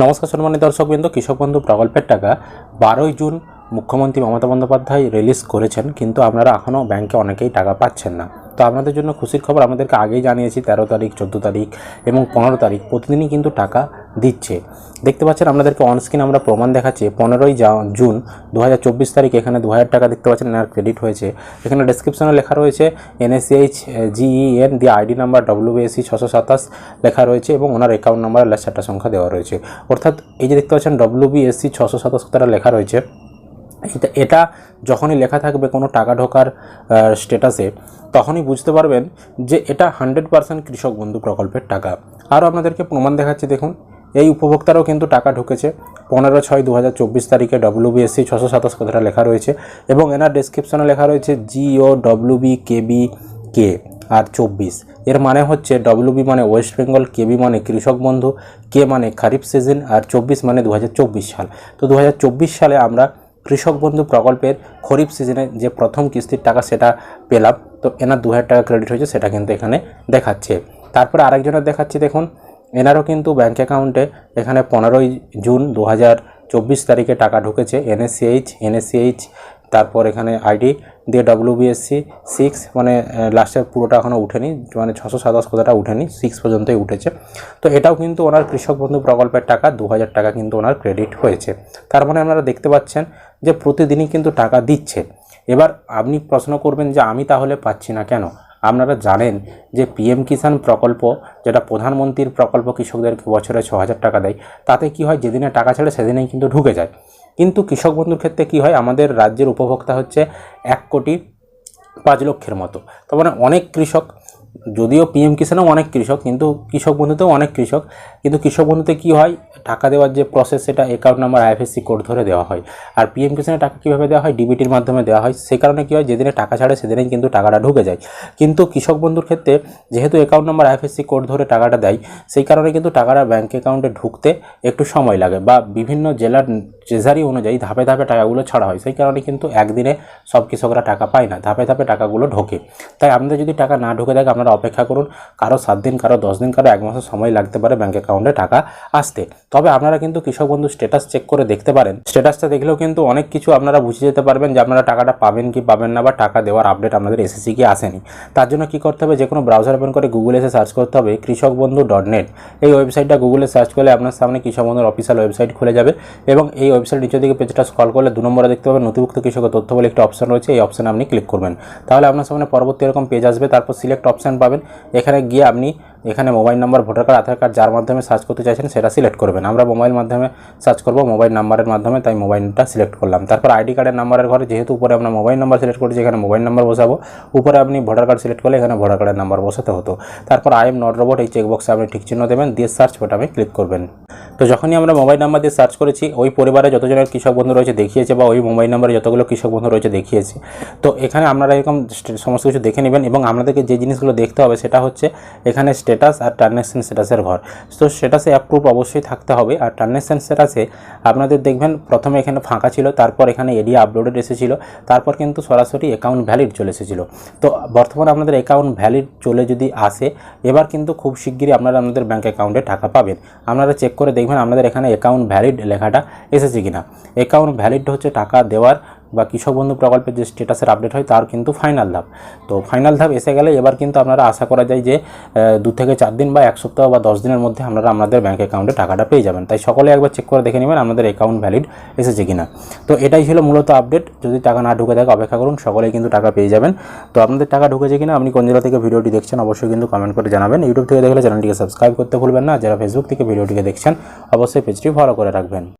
নমস্কার সম্মানিত দর্শকবৃন্দ, কৃষক বন্ধু প্রকল্পের টাকা বারোই জুন মুখ্যমন্ত্রী মমতা বন্দ্যোপাধ্যায় রিলিজ করেছেন, কিন্তু আপনারা এখনও ব্যাংকে অনেকেই টাকা পাচ্ছেন না। তো আপনাদের জন্য খুশির খবর, আমাদেরকে আগেই জানিয়েছি, তেরো তারিখ, চোদ্দ তারিখ এবং পনেরো তারিখ প্রতিদিনই কিন্তু টাকা দিচ্ছে। দেখতে পাচ্ছেন আপনাদেরকে অনস্ক্রিন আমরা প্রমাণ দেখাচ্ছি, পনেরোই জুন দু হাজার চব্বিশ তারিখ, এখানে দু হাজার টাকা দেখতে পাচ্ছেন, এনার ক্রেডিট হয়েছে। এখানে ডেসক্রিপশনে লেখা রয়েছে এনএসিএইচ জিইএন দিয়ে আইডি নাম্বার ডব্লিউবিএসসি ছশো সাতাশ লেখা রয়েছে এবং ওনার অ্যাকাউন্ট নাম্বার আর চারটা সংখ্যা দেওয়া রয়েছে। অর্থাৎ এই যে দেখতে পাচ্ছেন ডব্লিউবিএসসি ছশো সাতাশ কথাটা লেখা রয়েছে। এটা এটা যখনই লেখা থাকবে কোনো টাকা ঢোকার স্ট্যাটাসে তখনই বুঝতে পারবেন যে এটা হান্ড্রেড পার্সেন্ট কৃষক বন্ধু প্রকল্পের টাকা। আরও আপনাদেরকে প্রমাণ দেখাচ্ছি, দেখুন। এই উপভোক্তারও কিন্তু টাকা ঢুকেছে। পনেরো ছয় দু হাজার চব্বিশ তারিখে ডব্লিউবিএসসি ছশো সাতাশ কথাটা লেখা রয়েছে এবং এনার ডেসক্রিপশনে লেখা রয়েছে জিও ডব্লিউবি কেবি কে আর চব্বিশ। এর মানে হচ্ছে ডব্লিউবি মানে ওয়েস্ট বেঙ্গল কেবি মানে কৃষক বন্ধু কে মানে খারিফ সিজন আর চব্বিশ মানে দু হাজার চব্বিশ সাল। তো দু হাজার চব্বিশ সালে আমরা কৃষক বন্ধু প্রকল্পের খরিফ সিজনে যে প্রথম কিস্তির টাকা সেটা পেলাম, তো এনার দু হাজার টাকা ক্রেডিট হয়েছে, সেটা কিন্তু এখানে দেখাচ্ছে। তারপরে আরেকজনের দেখাচ্ছি, দেখুন, এনারও কিন্তু ব্যাঙ্ক অ্যাকাউন্টে এখানে পনেরোই জুন দু চব্বিশ তারিখে টাকা ঢুকেছে এনএসসিএইচ এনএসসিএইচ তারপর এখানে আইডি দিয়ে ডব্লিউবিএসসি সিক্স মানে লাস্টের পুরোটা এখনও উঠেনি মানে ছশো সাতাশ কথাটা উঠেনি সিক্স পর্যন্তই উঠেছে। তো এটাও কিন্তু ওনার কৃষক বন্ধু প্রকল্পের টাকা, দু হাজার টাকা কিন্তু ওনার ক্রেডিট হয়েছে। তার মানে আপনারা দেখতে পাচ্ছেন যে প্রতিদিনই কিন্তু টাকা দিচ্ছে। এবার আপনি প্রশ্ন করবেন যে আমি তাহলে পাচ্ছি না কেন? আপনারা জানেন যে পিএম কিষাণ প্রকল্প, যেটা প্রধানমন্ত্রীর প্রকল্প কৃষকদেরকে বছরে ছ হাজার টাকা দেয়, তাতে কি হয়, যেদিনে টাকা ছাড়ে সেদিনেই কিন্তু ঢুকে যায়। কিন্তু কৃষক বন্ধুর ক্ষেত্রে কি হয়, আমাদের রাজ্যের উপভোক্তা হচ্ছে এক কোটি পাঁচ লক্ষের মতো। তার মানে অনেক কৃষক যদিও পিএম কিষানেও অনেক কৃষক, কিন্তু কৃষক বন্ধুতেও অনেক কৃষক। কিন্তু কৃষক বন্ধুতে কী হয়? টাকা দেওয়ার যে প্রসেস সেটা অ্যাকাউন্ট নাম্বার আইএফএসসি কোড ধরে দেওয়া হয়। আর পিএম কিষানে টাকা কীভাবে দেওয়া হয়? ডিবিটির মাধ্যমে দেওয়া হয়। সেই কারণে কী হয়? যেদিনে টাকা ছাড়ে, সেদিনেই কিন্তু টাকাটা ঢুকে যায়। কিন্তু কৃষক বন্ধুর ক্ষেত্রে, যেহেতু অ্যাকাউন্ট নাম্বার আইএফএসসি কোড ধরে টাকাটা দেয়, সেই কারণে কিন্তু টাকাটা ব্যাঙ্ক অ্যাকাউন্টে ঢুকতে একটু সময় লাগে বা বিভিন্ন জেলার ট্রেজারি অনুযায়ী ধাপে ধাপে টাকাগুলো ছাড়া হয়। সেই কারণে কিন্তু একদিনে সব কৃষকরা টাকা পায় না। ধাপে ধাপে টাকাগুলো ঢোকে। তাই আপনাদের যদি টাকা না ঢুকে থাকে আপনারা অপেক্ষা করুন। কারও সাত দিন, কারও দশ দিন, কারও এক মাসের সময় লাগতে পারে ব্যাঙ্ক অ্যাকাউন্টে টাকা আসতে। তবে আপনারা কিন্তু কৃষক বন্ধু স্ট্যাটাস চেক করে দেখতে পারেন। স্ট্যাটাসটা দেখলেও কিন্তু অনেক কিছু আপনারা বুঝে যেতে পারবেন যে আপনারা টাকাটা পাবেন কি পাবেন না বা টাকা দেওয়ার আপডেট আপনাদের এসেছে কি আসেনি। তার জন্য কি করতে হবে? যে কোনো ব্রাউজার ওপেন করে গুগলে এসে সার্চ করতে হবে কৃষক বন্ধু ডট নেট এই ওয়েবসাইটটা গুগলে সার্চ করলে আপনার সামনে কৃষক বন্ধুর অফিসিয়াল ওয়েবসাইট খুলে যাবে এবং এই ওয়েবসাইট নিচের দিকে পেজটা স্কল করলে দু নম্বরে দেখতে পাবেন নথিভুক্ত কৃষকের তথ্য বলে একটি অপশন রয়েছে। এই অপশানে আপনি ক্লিক করবেন। তাহলে আপনার সামনে পরবর্তী এরকম পেজ আসবে। তারপর সিলেক্ট অপশান পাবেন। এখানে গিয়ে আপনি এখানে mobile number, voter card, Aadhaar card যার মাধ্যমে সার্চ করতে চাইছেন সেটা সিলেক্ট করবেন। আমরা মোবাইল মাধ্যমে সার্চ করব, মোবাইল নাম্বারের মাধ্যমে তাই মোবাইলটা সিলেক্ট করলাম। তারপর আইডি কার্ডের নাম্বারের ঘরে যেহেতু উপরে আমরা মোবাইল নাম্বার সিলেক্ট করেছি, এখানে মোবাইল নাম্বার বসাবো। উপরে আপনি ভোটার কার্ড সিলেক্ট করলে এখানে ভোটার কার্ডের নাম্বার বসাতে হতো। তারপর আই এম নট রোবট এই চেকবক্সে আপনি ঠিক চিহ্ন দেবেন, দিয়ে সার্চ বাটনে ক্লিক করবেন। তো যখনই আমরা মোবাইল নাম্বার দিয়ে সার্চ করেছি, ওই পরিবারে যতজনের কৃষক বন্ধু রয়েছে দেখিয়েছে বা ওই মোবাইল নাম্বারে যতগুলো কৃষক বন্ধু রয়েছে দেখিয়েছে। তো এখানে আপনারা এরকম সমস্ত কিছু দেখে নেবেন এবং আপনাদেরকে যে জিনিসগুলো দেখতে হবে সেটা হচ্ছে এখানে স্ট্যাটাস আর ট্রানজ্যাকশন স্ট্যাটাসের ঘর। তো স্ট্যাটাসে অ্যাপ্রুভ অবশ্যই থাকতে হবে। আর ট্রানজ্যাকশন স্ট্যাটাসে আপনাদের দেখবেন প্রথমে এখানে ফাঁকা ছিল, তারপর এখানে এরিয়া আপলোডেড এসেছিল, তারপর কিন্তু সরাসরি অ্যাকাউন্ট ভ্যালিড চলে এসেছিল। তো, বর্তমানে আপনাদের অ্যাকাউন্ট ভ্যালিড চলে যদি আসে, এবার কিন্তু খুব শিগগিরই আপনারা আপনাদের ব্যাঙ্ক অ্যাকাউন্টে টাকা পাবেন। আপনারা চেক করে দেখবেন আপনাদের এখানে অ্যাকাউন্ট ভ্যালিড লেখাটা এসেছে কিনা। অ্যাকাউন্ট ভ্যালিড হচ্ছে টাকা দেওয়ার বা কৃষক বন্ধু প্রকল্পের যে স্ট্যাটাসের আপডেট হয়, তার কিন্তু ফাইনাল ধাপ। তো ফাইনাল ধাপ এসে গেলে এবার কিন্তু আপনারা আশা করা যায় যে দু থেকে চার দিন বা এক সপ্তাহ বা দশ দিনের মধ্যে আপনারা আপনাদের ব্যাঙ্ক অ্যাকাউন্টে টাকাটা পেয়ে যাবেন। তাই সকলে একবার চেক করে দেখে নেবেন আপনাদের অ্যাকাউন্ট ভ্যালিড এসেছে কিনা। তো এটাই ছিল মূলত আপডেট যদি টাকা না ঢুকে থাকে, অপেক্ষা করুন, সকলেই কিন্তু টাকা পেয়ে যাবেন। তো আপনাদের টাকা ঢুকেছে কিনা, আপনি কোন জেলা থেকে ভিডিওটি দেখছেন, অবশ্যই কিন্তু কমেন্ট করে জানাবেন। ইউটিউব থেকে দেখলে চ্যানেলটিকে সাবস্ক্রাইব করতে ভুলবেন না। যারা ফেসবুক থেকে ভিডিওটিকে দেখছেন, অবশ্যই পেজটি ফলো করে রাখবেন।